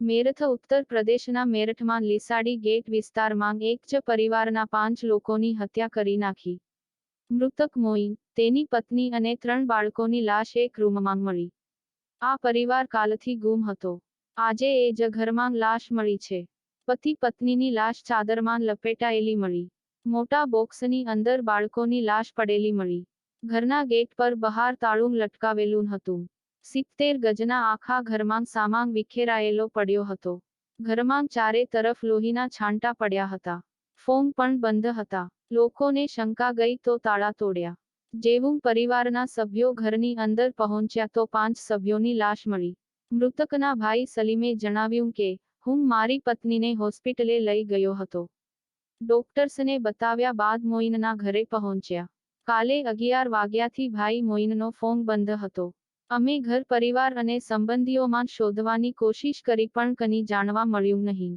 મેરઠ ઉત્તર પ્રદેશના મેરઠમાં લીસાડી ગેટ વિસ્તારમાં એક જ પરિવારના પાંચ લોકોની હત્યા કરી નાખી. મૃતક મોઈન, તેની પત્ની અને ત્રણ બાળકોની લાશ એક રૂમમાં મળી. આ પરિવાર કાલથી ગુમ હતો. આજે એ જ ઘરમાં લાશ મળી છે. પતિ પત્નીની લાશ ચાદરમાં લપેટાયેલી મળી. મોટા બોક્સની અંદર બાળકોની લાશ પડેલી મળી. ઘરના ગેટ પર બહાર તાળું લટકાવેલું હતું. સિત્તેર ગજના આખા ઘરમાં સામાન વિખેરાયેલો પડ્યો હતો. ઘરમાં ચારે તરફ લોહીના છાંટા પડ્યા હતા. ફોન પણ બંધ હતા. લોકોને શંકા ગઈ તો તાળા તોડ્યા. જેવું પરિવારના સભ્યો ઘરની અંદર પહોંચ્યા તો પાંચ સભ્યોની લાશ મળી. મૃતકના ભાઈ સલીમે જણાવ્યું કે, હું મારી પત્નીને હોસ્પિટલે લઈ ગયો હતો. ડોક્ટર્સને બતાવ્યા બાદ મોઈનના ઘરે પહોંચ્યા. કાલે અગિયાર વાગ્યાથી ભાઈ મોઈનનો ફોન બંધ હતો. અમે ઘર, પરિવાર અને સંબંધીઓમાં શોધવાની કોશિશ કરી પણ કની જાણવા મળ્યું નહીં.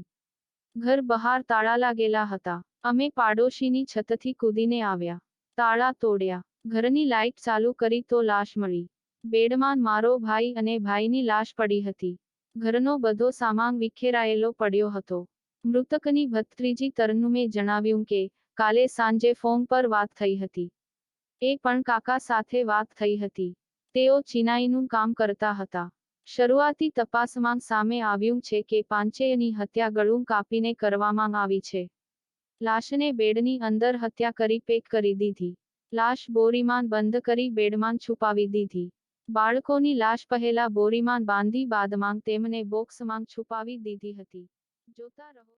ઘર બહાર તાળા લાગેલા હતા. અમે પાડોશીની છતથી કૂદીને આવ્યા. તાળા તોડ્યા. ઘરની લાઇટ ચાલુ કરી તો લાશ મળી. બેડમાં મારો ભાઈ અને ભાઈની લાશ પડી હતી. ઘરનો બધો સામાન વિખેરાયેલો પડ્યો હતો. મૃતકની ભત્રીજી તરન્નુમે જણાવ્યું કે, કાલે સાંજે ફોન પર વાત થઈ હતી. એ પણ કાકા સાથે વાત થઈ હતી. તેઓ ચિનાઈનું કામ કરતા હતા. શરૂઆતી તપાસમાં સામે આવ્યું છે કે પાંચેયની હત્યા ગળું કાપીને કરવામાં આવી છે. લાશને બેડની અંદર હત્યા કરી પેક કરી દીધી. લાશ બોરીમાં બંધ કરી બેડમાં છુપાવી દીધી. બાળકોની લાશ પહેલા બોરીમાં બાંધી બાદમાં તેમને બોક્સમાં છુપાવી દીધી હતી. જોતા રહો.